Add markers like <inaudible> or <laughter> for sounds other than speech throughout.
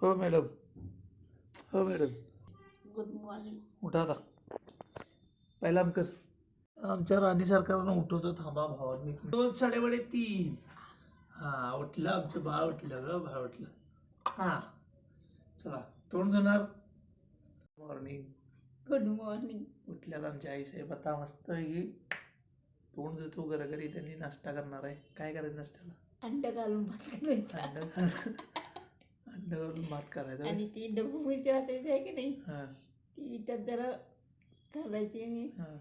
हो मॅडम हो madam good morning उठा आता. पहिला आम कर. आमच्या राणी सरकारनं उठवतो थांबा भावांनी दोन साडेवडे तीन हा उठलं आमचं बाळ उठलं ग बाळ उठलं. हा चला तोंड धुणार. मॉर्निंग गुड मॉर्निंग उठल्यात आमची आई साहेब आता मस्त ही तोंड देतो घरी त्यांनी नाश्ता करणार आहे. काय करायचं नाश्त्याला? अंड घालून भात करायचा अंड घालून भात करायचा आणि ती डबू मिरची राहते आहे की नाही हा. ती त्यात जरा घालायची आणि हा.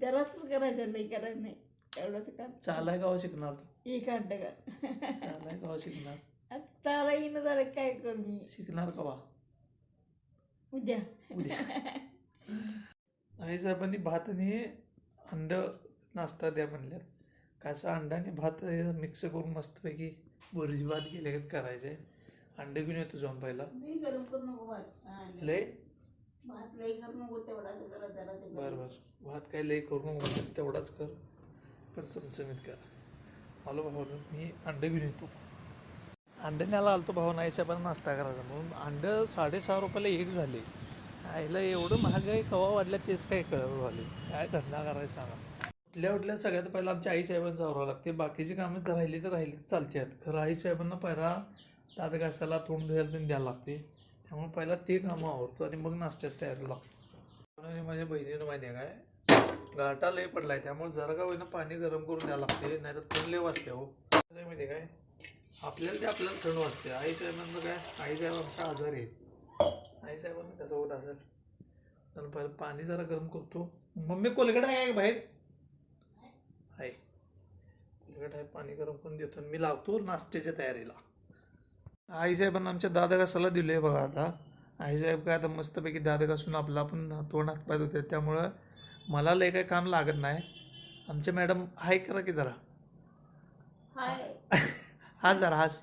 जराच करायचं नाही करायचं नाही. एवढंच का चालाय गावा शिकणार तू. एक अंड घाल चालाय गावा शिकणार. आता तारा येणं झालं काय करू मी? शिकणार कवा उद्या. उद्या. <laughs> आई साहेबांनी भात आणि अंड नाश्ता द्या म्हणल्यात. कसं अंडा आणि भात मिक्स करून मस्तपैकी बुर्जी भात गेले करायचं. अंडे घेऊन येतो जाऊन पहिला नाही गरम करू नको भात हा, लय? भात लई करू नको तेवढा जरा जरा ते बरं बरं. भात काय लय करू नको तेवढाच कर. पण चमचमीत कर. आलो भाऊ मी अंडे घेऊन येतो. अंडे न्यायला आलतो भाऊ नाही साहेबांना नाश्ता करायचा म्हणून अंड साडेसहा रुपयाला एक झाले. आईला एवढं महाग आहे कवा वाढल्या तेच काय कळलं झाले. काय धंदा करायचा सांगा. उठल्या उठल्या सगळ्यात पहिला आमच्या आई साहेबांचा आवरावं लागते. बाकीची कामं तर राहिली तर राहिली तर चालतात खरं आई साहेबांना पहिला दात घासायला तोंड धुवायला त्यांनी द्यायला लागते त्यामुळे पहिला ते कामं आवडतो आणि मग नाश्त्याच तयारी लागतो. आणि माझ्या बहिणीनं माहिती आहे काय? घाटा लय आहे त्यामुळे जरा का होईना पाणी गरम करून द्यावं लागते नाहीतर थंड लय वाजते हो काय माहिती आहे काय? आपल्याला ते आपल्याला थंड वाजते. आई साहेबांचं काय? आई साहेब आमच्या आजारी आहेत. आई साहेबांना कसं होत असेल? तर पहिलं पाणी जरा गरम करतो. मम्मी कोलगड आहे का बाहेर? आहे. कोलगड आहे पाणी गरम करून देतो मी लावतो नाश्त्याच्या तयारीला. आई साहेबांना आमच्या दादा घासाला दिले बघा आता. आई साहेब काय आता मस्तपैकी दादा घासून आपला आपण तोंड हातपाय होते त्यामुळं मला लय काय काम लागत नाही. आमच्या मॅडम हाय करा की जरा. हाय. <laughs> हा जरा हास.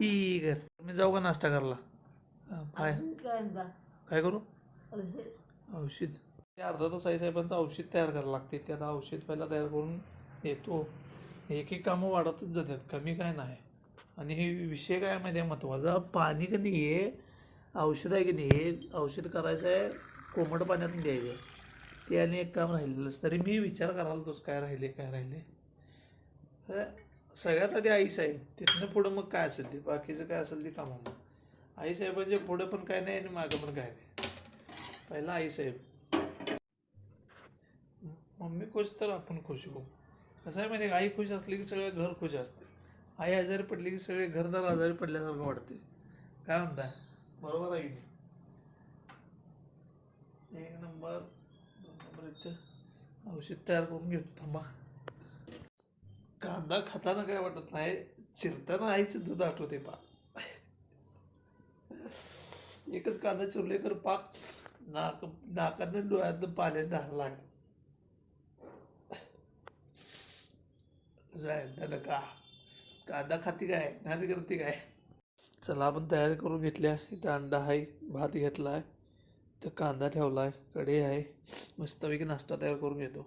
ई कर. मी जाऊ का नाश्ता करायला? हा, काय? करू. औषध. ते अर्धा तास आई साहेबांचं औषध तयार करायला लागते. ते आता औषध पहिला तयार करून येतो. एक एक कामं वाढतच जातात. कमी काय नाही. आणि हे विषय काय माहिती आहे महत्त्वाचा? पाणी की नाही आहे औषध आहे की नाही हे औषध करायचं आहे कोमट पाण्यातून द्यायचं आहे. ते आणि एक काम राहिलेलंच. तरी मी विचार करायला तोच काय राहिले काय राहिले. सगळ्यात आधी आई साहेब तिथनं पुढं मग काय असेल ते? बाकीचं काय असेल ते कामं आईसाहेबांचे पुढं पण काय नाही आणि मागं पण काय नाही. पहिला आई साहेब. मम्मी खुश तर आपण खुश हो कसं आहे माहिती आहे का? आई खुश असली की सगळं घर खुश असते आई आजारी पडली की सगळे घरदार आजारी पडल्यासारखं वाटते. काय म्हणता? बरोबर आहे की एक नंबर दोन नंबर इथं औषध तयार करून घेतो थांबा. कांदा खाताना काय वाटत नाही चिरताना आईचं दूध आठवते पा. एकच कांदा चिरले कर पाक नाक नाकातनं डोळ्यातनं पाण्याच धार लागला. जाय का कांदा खाती काय? नाही करते काय? चला आपण तयारी करून घेतल्या. इथं अंडा आहे भात घेतला आहे इथं कांदा ठेवला आहे कढई आहे. मस्तपैकी नाश्ता तयार करून घेतो.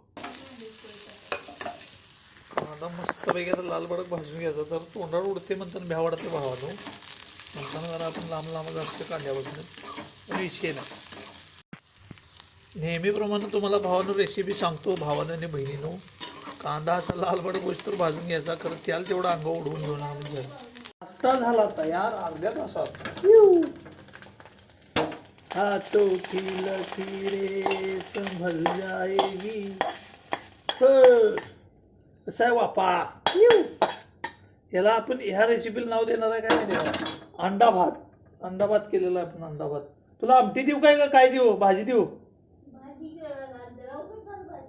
कांदा मस्तपैकी आता लाल भडक भाजून घ्यायचा. तर तोंडावर उडते म्हणताना भ्या वाटते भावानो. म्हणताना जरा आपण लांब लांब असते कांद्यापासून विषय नाही नेहमीप्रमाणे तुम्हाला भावानं रेसिपी सांगतो भावानं आणि बहिणीनं. कांदा असा लाल भडक गोष्ट भाजून घ्यायचा खरं त्याला तेवढं अंग उडवून घेऊन झालं नाश्ता झाला तयार अर्ध्या तासात. हाथों की लकीरें संभल जाएगी. कसं आहे वापा. याला आपण ह्या रेसिपीला नाव देणार आहे काय आहे का? अंडा भात. अंडा भात केलेला आहे आपण अंडा भात. तुला आमटी देऊ काय का? काय देऊ? भाजी देऊ भाजी करायला जरा उगाच घाल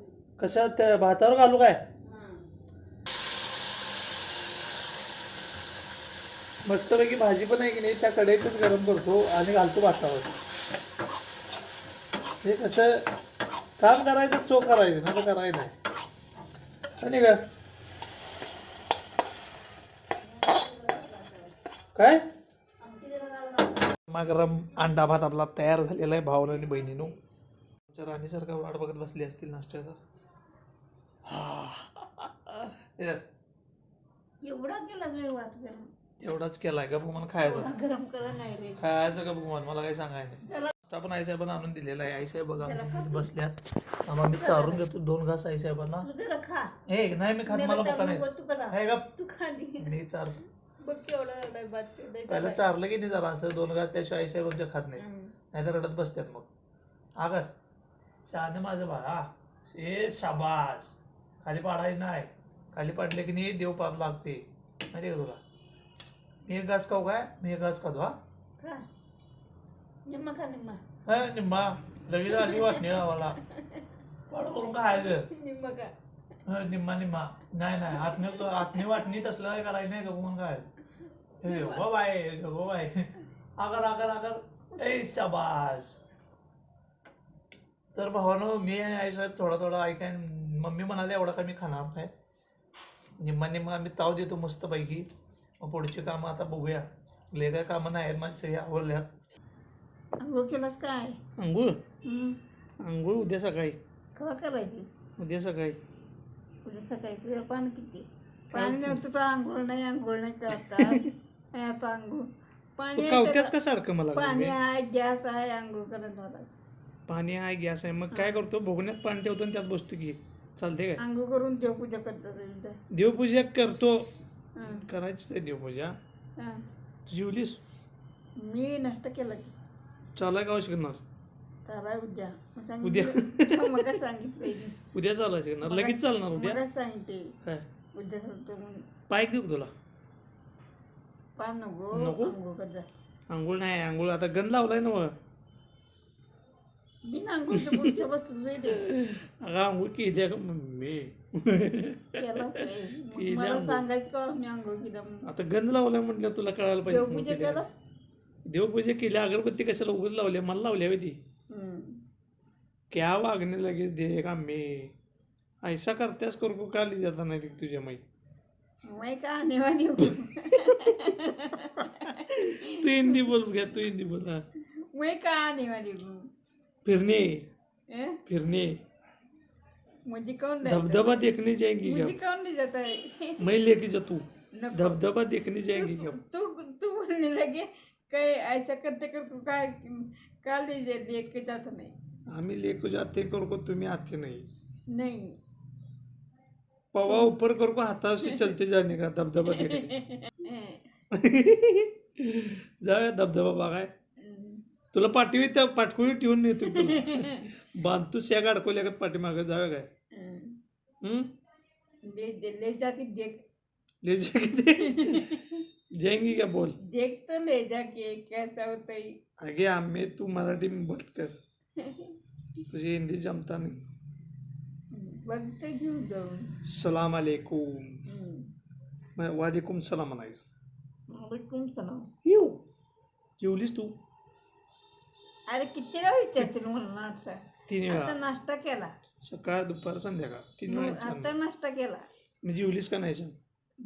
कशा त्या भातावर घालू काय? मस्तपैकी भाजी पण आहे की नाही त्या कढईतच गरम करतो आणि घालतो भातावर. हे कसं काम करायचं चोख करायचं ना करायचं नाही. आणि का? काय? मग गरम अंडा भात आपला तयार झालेला आहे भावना आणि बहिणीनं. आमच्या राणीसारखा वाट बघत बसली असतील नाश्त्याचा. एवढा केला करून तेवढाच केलाय का भगवान? खायचा. गरम करा नाही रे. खायचं का भगवान? मला काही सांगायचं पण आईसाहेबांना आणून दिलेला आहे. आईसाहेब बघा बसल्यात. आम्हाला मी चारून देतो दोन घास आईसाहेबांना. हे नाही मी खात मला भुका नाही. मी पहिला चारलं की नाही जरा असं दोन घास त्याशिवाय आईसाहेब आमच्या खात नाही. नाहीतर रडत बसतात मग. आगर शहाणे माझं बा हा ए शाबास. खाली पाडायचं नाही. खाली पाडले की नाही देव पाप लागते. माहिती का तुला? मी एक घास खाऊ काय? मी एक घास खातो हा? खा. निम्मा खा निम्मा. हा निम्मा. लगेच आली वाटणी गावाला पाड करून खायचं. निम्मा खा. हा, निम्मा निम्मा. नाही नाही. आत्मी तो आत्मी वाटणी तसलं काय करायचं नाही गमून काय हे गो बाय गो बाय आगर आगर आगर. ए शाबास. तर भावानं मी आणि आईसाहेब थोडा थोडा ऐकाय मम्मी म्हणाले एवढा काय मी खाणार नाही निम्मा निम्मा आम्ही ताव देतो मस्त पैकी मग पुढची कामं आता बघूया. ले काय कामं नाही आहेत माझी सगळी आवडल्यात अंघोळ केलास काय? अंघोळ हम्म. अंघोळ उद्या सकाळी. केव्हा करायची? उद्या सकाळी. उद्या सकाळी. तुझ्या पाणी किती? पाणी नाही तुझं आंघोळ नाही आंघोळ नाही करता. <laughs> नाही आता आंघोळ. पाणी आहे कावत्याच तर- का? सारखं मला पाणी आहे गॅस आहे आंघोळ करत पाणी आहे गॅस आहे. मग काय करतो? भोगण्यात पाणी ठेवतो आणि त्यात बसतो की. चालते काय? आंघोळ करून देवपूजा करतात देवपूजा करतो. हं, करायचीच आहे देवपूजा. हं. तू जेवलीस? मी नष्ट केलं की. चालाय का शिकणार चालाय उद्या. मग सांगितलं- उद्या? मग काय सांगितलं मी. उद्या चालाय शिकणार लगेच चालणार उद्या? मग सांगितले. काय? उद्या सांगतो म्हणून. पाईक देऊ का तुला? पान नको नको? आंघोळ कर जा. आंघोळ नाही आंघोळ. आता गंध लावलाय ना मग बिना आंघोळच्या पुढच्या वस्तू जोई दे अगं आंघोळ केली का मम्मी केलाच नाही. मला. सांगायचं का मी आंघोळ केलं आता गंध लावलाय म्हटलं तुला कळायला पाहिजे देवपूजा. केलास देवपूजा केली अगरबत्ती कशाला उगच लावली मला लावली हवी ती हं. क्या वागणे लगेच दे का मी ऐसा करतेस करू का ली जाता नाही तुझ्या माई मैं का आने वाली हूँ तू हिंदी बोल घ्या तू हिंदी बोल हा. मैं का आने वाली हूँ फिरने हैं? फिरने मुझे कौन ले धबधबा देखने जाएँगी? क्या मुझे कौन ले जाता है मैं लेके जा तू <laughs> नको. धबधबा देखने जाएँगी तू क्या तू तू बोलने लगे कहीं ऐसा करते कर को का ले जा लेके जाता नहीं आम्ही लेको जाते कर को तुम्ही आते नहीं नहीं पवा ऊपर कर को हाथा से चलते जाने का धबधबा देखने. <laughs> <laughs> जाऊया धबधबा बघाय. तुला पाठवी त्या पाठकुळी ठेवून नेतो तुला. बांधतो शेग अडकवल्या का पाठीमागं जाऊया काय? हम्म. ले दे- ले जाके देख. ले जाएंगे जाएंगी क्या? बोल. देख तो ले जाके कैसा होता है आगे आम्ही तू मराठी में बात कर. तुझी हिंदी जमता नाही. बघते घेऊन जाऊन. सलाम अलैकुम हम्म. मैं वालेकुम सलाम म्हणायचं वालेकुम सलाम. येऊ. जेवलीस तू? अरे कितीला विचारते मला नाश्ता तीन आता वेळा नाश्ता केला. सकाळ दुपार संध्याकाळ. तीन वेळा. आता नाश्ता केला. मी जेवलीस का नाही सांग?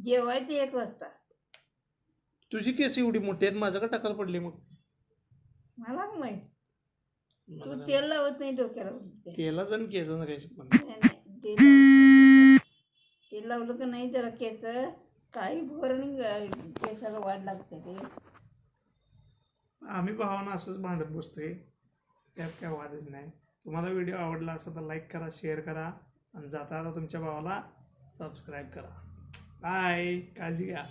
जेवायचं एक वाजता. तुझी केस एवढी मोठी आहेत माझं का टाकायला पडली मग. मला माहीत. तू तेल लावत नाही डोक्याला तेलाच आणि केसाचं काही पण नाही, नाही, तेल नाही. तेल लावलं का नाही जरा केस? काही भर आणि ग- केसाला वाढ लागते रे. आम्ही भावानं असंच भांडत बसतोय. त्यात काय वादच नाही. तुम्हाला व्हिडिओ आवडला असेल तर लाईक करा शेअर करा आणि जाता जाता तुमच्या भावाला सबस्क्राईब करा. बाय काळजी घ्या.